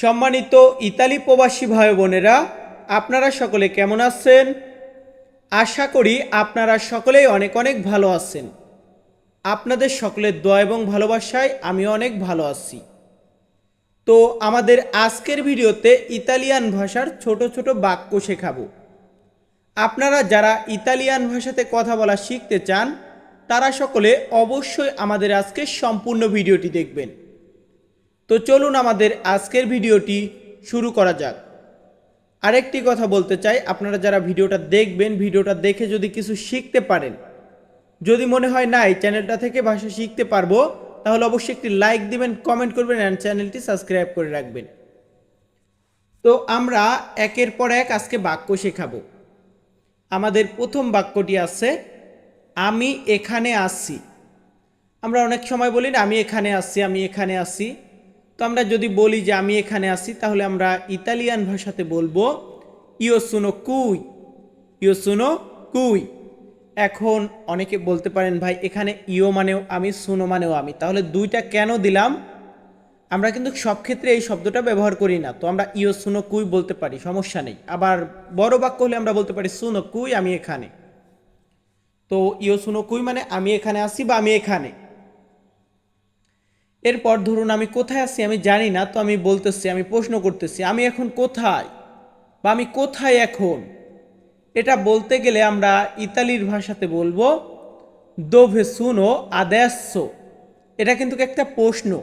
সম্মানিত ইতালি প্রবাসী ভাই বোনেরা, আপনারা সকলে কেমন আছেন? আশা করি আপনারা সকলেই অনেক অনেক ভালো আছেন। আপনাদের সকলের দোয়া এবং ভালোবাসায় আমি অনেক ভালো আছি। তো আমাদের আজকের ভিডিওতে ইতালিয়ান ভাষার ছোট ছোট বাক্য শেখাবো। আপনারা যারা ইতালিয়ান ভাষাতে কথা বলা শিখতে চান, তারা সকলে অবশ্যই আমাদের আজকে সম্পূর্ণ ভিডিওটি দেখবেন। তো চলুন আমাদের আজকের ভিডিওটি শুরু করা যাক। আরেকটি কথা বলতে চাই, আপনারা যারা ভিডিওটা দেখবেন, ভিডিওটা দেখে যদি কিছু শিখতে পারেন, যদি মনে হয় না এই চ্যানেলটা থেকে ভাষা শিখতে পারব, তাহলে অবশ্যই একটি লাইক দিবেন, কমেন্ট করবেন অ্যান্ড চ্যানেলটি সাবস্ক্রাইব করে রাখবেন। তো আমরা একের পর এক আজকে বাক্য শেখাবো। আমাদের প্রথম বাক্যটি আছে, আমি এখানে আসছি। আমরা অনেক সময় বলি না, আমি এখানে আসছি, আমি এখানে আসছি। তো আমরা যদি বলি যে আমি এখানে আসি তাহলে আমরা ইতালিয়ান ভাষাতে বলব ইও সুনো কুই ইও সুনো কুই এখন অনেকে বলতে পারেন, ভাই, এখানে ইও মানেও আমি সুনো মানেও আমি। তাহলে দুইটা কেন দিলাম? আমরা কিন্তু সব ক্ষেত্রে এই শব্দটা ব্যবহার করি না। তো আমরা ইও সুনো কুই বলতে পারি, সমস্যা নেই। আবার বড় বাক্য হলে আমরা বলতে পারি সুনো কুই আমি এখানে। তো ইও সুনো কুই মানে আমি এখানে আসি বা আমি এখানে। এরপর ধরুন আমি কোথায় আছি আমি জানি না, তো আমি বলতেছি, আমি প্রশ্ন করতেছি, আমি এখন কোথায়? বা আমি কোথায় এখন? এটা বলতে গেলে আমরা ইতালির ভাষাতে বলব, দোভে সুনো আদেশ এটা কিন্তু একটা প্রশ্ন।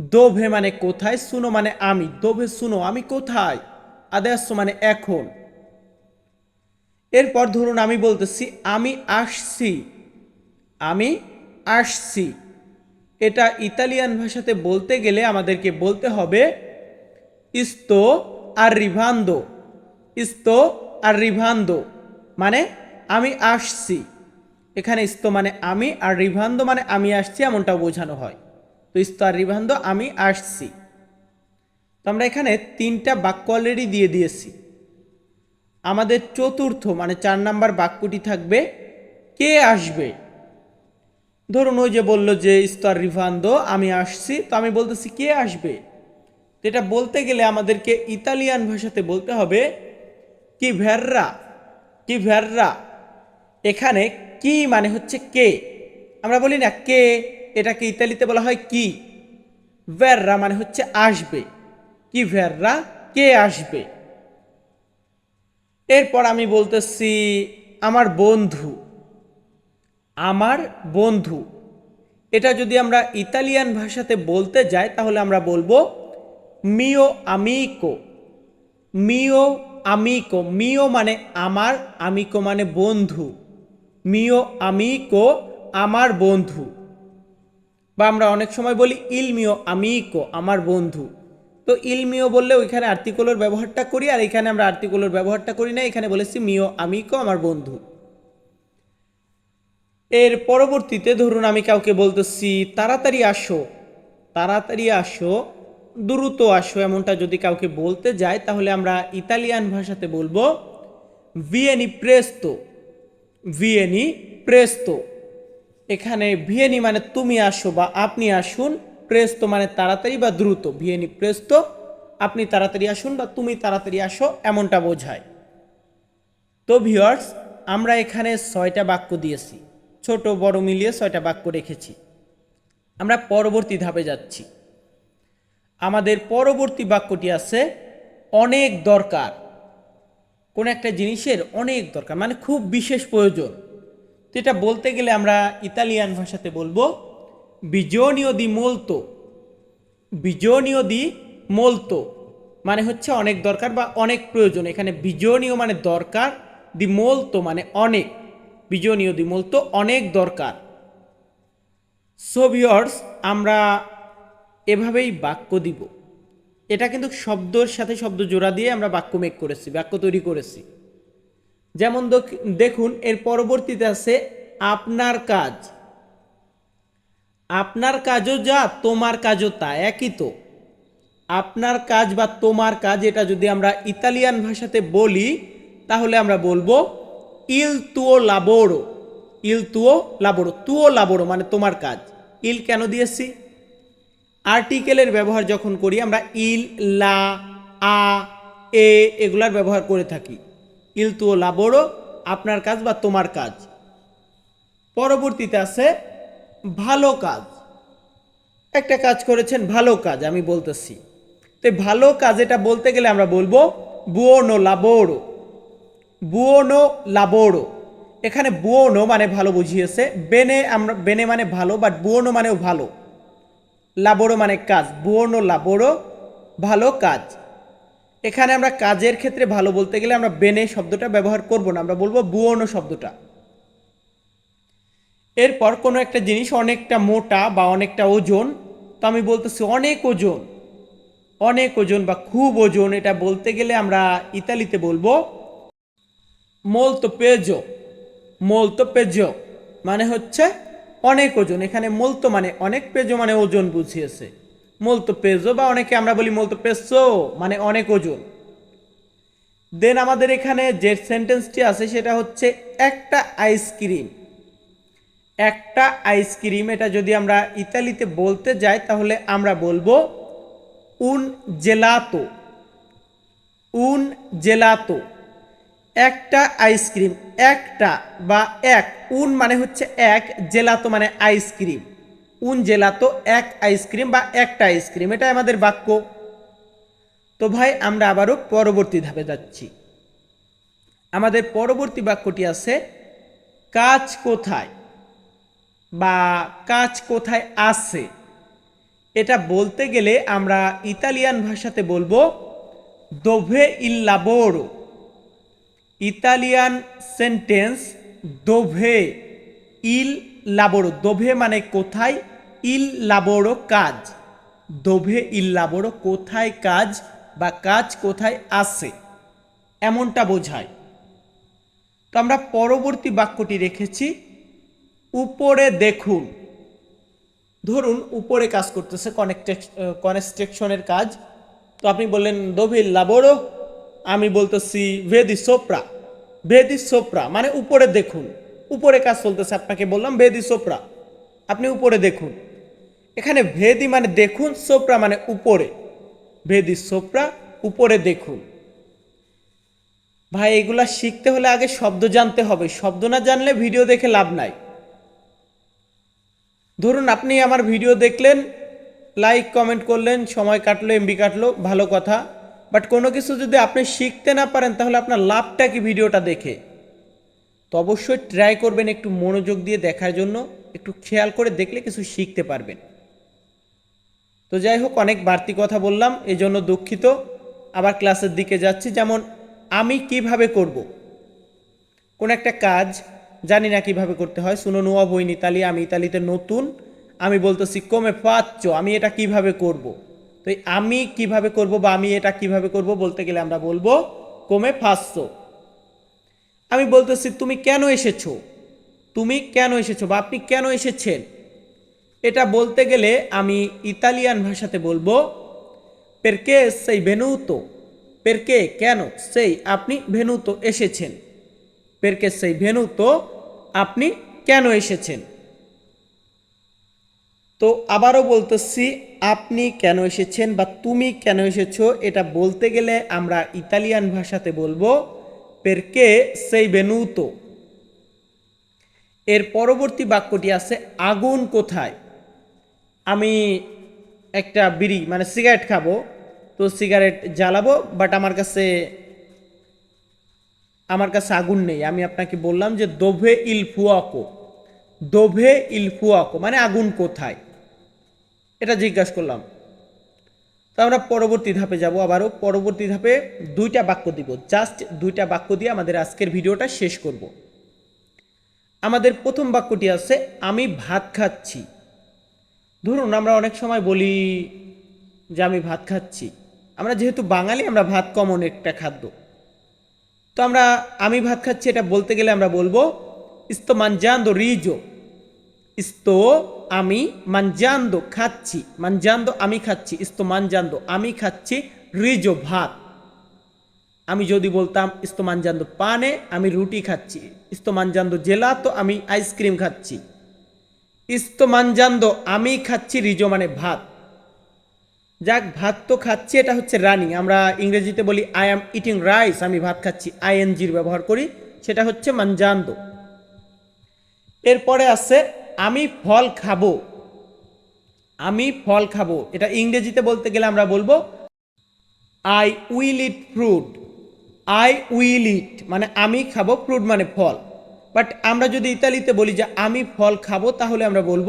দোভে মানে কোথায় সুনো মানে আমি। দোভে সুনো আমি কোথায়? আদেশ মানে এখন। এরপর ধরুন আমি বলতেছি, আমি আসছি। আমি আসছি। এটা ইতালিয়ান ভাষাতে বলতে গেলে আমাদেরকে বলতে হবে, ইস্তো আর রিভান্দো, ইস্তো আর রিভান্দো। মানে আমি আসছি। এখানে ইস্তো মানে আমি আর রিভান্দো মানে আমি আসছি এমনটা বোঝানো হয়। তো ইস্তো আর রিভান্দো, আমি আসছি। তো আমরা এখানে তিনটা বাক্য অলরেডি দিয়ে দিয়েছি। আমাদের চতুর্থ মানে চার নাম্বার বাক্যটি থাকবে, কে আসবে? ধরুন ওই যে বলল যে স্তর রিভান্দো আমি আসছি, তো আমি বলতেছি, কে আসবে? এটা বলতে গেলে আমাদেরকে ইতালিয়ান ভাষাতে বলতে হবে, কি ভ্যাররা কি ভ্যাররা, এখানে কি মানে হচ্ছে কে? আমরা বলি না কে, এটাকে ইতালিতে বলা হয় কি? ভ্যাররা মানে হচ্ছে আসবে। কি ভ্যাররা, কে আসবে? এরপর আমি বলতেছি, আমার বন্ধু। আমার বন্ধু। এটা যদি আমরা ইতালিয়ান ভাষাতে বলতে যাই, তাহলে আমরা বলব মিও আমিকো মিও আমিকো মিও মানে আমার আমিকো মানে বন্ধু। মিও আমিকো আমার বন্ধু. বা আমরা অনেক সময় বলি ইলমিও আমিকো আমার বন্ধু. তো ইলমিও বললে ওইখানে আর্টিকুলোর ব্যবহারটা করি, আর এখানে আমরা আর্টিকুলোর ব্যবহারটা করি না, এখানে বলেছি মিও আমিকো আমার বন্ধু। এর পরবর্তীতে ধরুন আমি কাউকে বলতেছি, তাড়াতাড়ি আসো তাড়াতাড়ি আসো, দ্রুত আসো, এমনটা যদি কাউকে বলতে যাই তাহলে আমরা ইতালিয়ান ভাষাতে বলব ভিয়েনি প্রেস্তো ভিয়েনি প্রেস্তো এখানে ভিয়েনি মানে তুমি আসো বা আপনি আসুন প্রেস্তো মানে তাড়াতাড়ি বা দ্রুত ভিয়েনি প্রেস্তো আপনি তাড়াতাড়ি আসুন বা তুমি তাড়াতাড়ি আসো এমনটা বোঝায়। তো ভিওয়ার্স আমরা এখানে ছয়টা বাক্য দিয়েছি। ছোট, বড় মিলিয়ে ছয়টা বাক্য রেখেছি। আমরা পরবর্তী ধাপে যাচ্ছি। আমাদের পরবর্তী বাক্যটি আছে, অনেক দরকার। কোন একটা জিনিসের অনেক দরকার মানে খুব বিশেষ প্রয়োজন। তো এটা বলতে গেলে আমরা ইতালিয়ান ভাষাতে বলব বিজনীয় দি মোলতো। বিজনীয় দি মোলতো মানে হচ্ছে অনেক দরকার বা অনেক প্রয়োজন। এখানে বিজনীয় মানে দরকার, দি মোলতো মানে অনেক। বিজনীয় দি মোলতো অনেক দরকার। সোভিয়র্স আমরা এভাবেই বাক্য দিব। এটা কিন্তু শব্দর সাথে শব্দ জোড়া দিয়ে আমরা বাক্য মেক করেছি, বাক্য তৈরি করেছি। যেমন দেখুন, এর পরবর্তীতে আছে, আপনার কাজ। আপনার কাজও যা, তোমার কাজও তা, একই তো। আপনার কাজ বা তোমার কাজ, এটা যদি আমরা ইতালিয়ান ভাষাতে বলি, তাহলে আমরা বলব ইল তুও লাবোরো ইল তুও লাবোরো তুও লাবোরো মানে তোমার কাজ। ইল কেন দিয়েছি? আর্টিকেলের ব্যবহার যখন করি, আমরা ইল লা আ এ এগুলার ব্যবহার করে থাকি। ইল তু লাবোরো আপনার কাজ বা তোমার কাজ। পরবর্তীতে আছে, ভালো কাজ। একটা কাজ করেছেন, ভালো কাজ, আমি বলতেছি। তো ভালো কাজ এটা বলতে গেলে আমরা বলব বুয়োনো লাবোরো বুয়োনো লাবোরো এখানে বুয়োনো মানে ভালো বুঝিয়েছে বেনে আমরা বেনে মানে ভালো বাট বুয়োনো মানেও ভালো। লাবোরো মানে কাজ বুয়োনো লাবোরো ভালো কাজ। এখানে আমরা কাজের ক্ষেত্রে ভালো বলতে গেলে আমরা বেনে শব্দটা ব্যবহার করব না, আমরা বলব বুয়োনো শব্দটা। এরপর কোনো একটা জিনিস অনেকটা মোটা বা অনেকটা ওজন, তো আমি বলতেছি অনেক ওজন। অনেক ওজন বা খুব ওজন, এটা বলতে গেলে আমরা ইতালিতে বলব মোলতো পেজো মোলতো পেজো মানে হচ্ছে অনেক ওজন। এখানে মোলতো মানে অনেক, পেজো মানে ওজন বুঝিয়েছে। মোলতো পেজো বা অনেকে আমরা বলি মোলতো পেসো মানে অনেক ওজন। দেন আমাদের এখানে যে সেন্টেন্সটি আছে সেটা হচ্ছে একটা আইসক্রিম একটা আইসক্রিম এটা যদি আমরা ইতালিতে বলতে যাই তাহলে আমরা বলব উন জেলাতো উন জেলাতো একটা আইসক্রিম, একটা বা এক। উন মানে হচ্ছে এক, জেলাতো মানে আইসক্রিম। উন, জেলাতো, এক আইসক্রিম বা একটা আইসক্রিম। এটা আমাদের বাক্য। তো ভাই, আমরা আবারও পরবর্তী ধাপে যাচ্ছি। আমাদের পরবর্তী বাক্যটি আছে, কাজ কোথায় বা কাজ কোথায় আছে? এটা বলতে গেলে আমরা ইতালিয়ান ভাষাতে বলব দোভে ইল লাবোরো ইতালিয়ান সেন্টেন্স, দোভে ইল লাবোরো দোভে মানে কোথায়? ইল লাবোরো কাজ দোভে ইল লাবোরো কোথায় কাজ বা কাজ কোথায় আছে এমনটা বোঝায়। তো আমরা পরবর্তী বাক্যটি রেখেছি, উপরে দেখুন ধরুন উপরে কাজ করতেছে কনস্ট্রাকশনের কাজ, তো আপনি বললেন দোভিল লাবোরো আমি বলতেছি ভেদি সোপ্রা ভেদি সোপ্রা মানে উপরে দেখুন। উপরে কাজ চলতেছে, আপনাকে বললাম বেদি সোপ্রা। আপনি উপরে দেখুন। এখানে ভেদি মানে দেখুন, সোপ্রা মানে উপরে। ভেদি সোপ্রা, উপরে দেখুন। ভাই, এগুলা শিখতে হলে আগে শব্দ জানতে হবে। শব্দ না জানলে ভিডিও দেখে লাভ নাই। ধরুন, আপনি আমার ভিডিও দেখলেন, লাইক, কমেন্ট করলেন, সময় কাটলো এমবি কাটলো, ভালো কথা। বাট কোনো কিছু যদি আপনি শিখতে না পারেন, তাহলে আপনার লাভটা কি ভিডিওটা দেখে? তো অবশ্যই ট্রাই করবেন একটু মনোযোগ দিয়ে দেখার জন্য, একটু খেয়াল করে দেখলে কিছু শিখতে পারবেন। তো যাই হোক, অনেক বাড়তি কথা বললাম এই জন্য দুঃখিত। আবার ক্লাসের দিকে যাচ্ছি, যেমন আমি কীভাবে করব। কোন একটা কাজ জানি না কীভাবে করতে হয়। শুনো নোয়া বইন ইতালি আমি ইতালিতে নতুন। আমি বলতেছি, কমে পাচ্ছ, আমি এটা কীভাবে করব। তো আমি কীভাবে করব বা আমি এটা কীভাবে করব বলতে গেলে আমরা বলব কমে ফাঁসছ আমি বলতেছি, তুমি কেন এসেছ? তুমি কেন এসেছ বা আপনি কেন এসেছেন? এটা বলতে গেলে আমি ইতালিয়ান ভাষাতে বলব পেরকে সেই ভেনুতো পেরকে কেন? সেই আপনি ভেনুতো এসেছেন। পেরকে সেই ভেনুতো আপনি কেন এসেছেন? তো আবারও বলতেছি, আপনি কেন এসেছেন বা তুমি কেন এসেছ এটা বলতে গেলে আমরা ইতালিয়ান ভাষাতে বলব পেরকে সেই বেনুতো এর পরবর্তী বাক্যটি আছে, আগুন কোথায়? আমি একটা বিড়ি মানে সিগারেট খাব, তো সিগারেট জ্বালাবো বাট আমার কাছে আমার কাছে আগুন নেই। আমি আপনাকে বললাম যে দোভে ইল ফুয়াকো দোভে ইল ফুয়াকো মানে আগুন কোথায়? এটা জিজ্ঞাসা করলাম। তো আমরা পরবর্তী ধাপে যাব আবারও। পরবর্তী ধাপে দুইটা বাক্য দিব। জাস্ট দুইটা বাক্য দিয়ে আমাদের আজকের ভিডিওটা শেষ করব। আমাদের প্রথম বাক্যটি আছে, আমি ভাত খাচ্ছি। ধরুন আমরা অনেক সময় বলি যে, আমি ভাত খাচ্ছি। আমরা যেহেতু বাঙালি, আমরা ভাত কমন একটা খাদ্য। তো আমরা, আমি ভাত খাচ্ছি এটা বলতে গেলে আমরা বলব ইস্তো দো রিজো। ইস্তো আমি মানজান্দো খাচ্ছি, মানজান্দো আমি খাচ্ছি, ইস্তো মানজান্দো আমি খাচ্ছি রিজো ভাত। আমি যদি বলতাম ইস্তো মানজান্দো পানে আমি রুটি খাচ্ছি, ইস্তো মানজান্দো জেলাতো আমি আইসক্রিম খাচ্ছি। ইস্তো মানজান্দো আমি খাচ্ছি রিজো মানে ভাত। যাক, ভাত তো খাচ্ছি, এটা হচ্ছে রানিং। আমরা ইংরেজিতে বলি আই অ্যাম ইটিং রাইস আমি ভাত খাচ্ছি আইএনজির ব্যবহার করি, সেটা হচ্ছে মানজান্দো। এরপরে আছে আমি ফল খাব। আমি ফল খাব। এটা ইংরেজিতে বলতে গেলে আমরা বলব I will eat fruit I will eat মানে আমি খাব ফ্রুট মানে ফল। বাট আমরা যদি ইতালিতে বলি যে, আমি ফল খাব, তাহলে আমরা বলব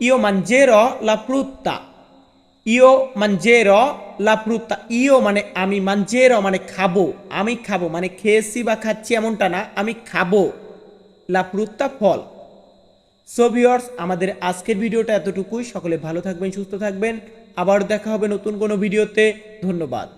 ইও মানজের লা ফ্রুত্তা ইও মানজের লা ফ্রুত্তা ইও মানে আমি মানজের মানে খাব। আমি খাব মানে খেয়েছি বা খাচ্ছি এমনটা না। আমি খাব। লা ফ্রুত্তা ফল। সো ভিওর্স আমাদের আজকের ভিডিওটা এতটুকুই। সকলে ভালো থাকবেন, সুস্থ থাকবেন। আবার দেখা হবে নতুন কোনো ভিডিওতে। ধন্যবাদ।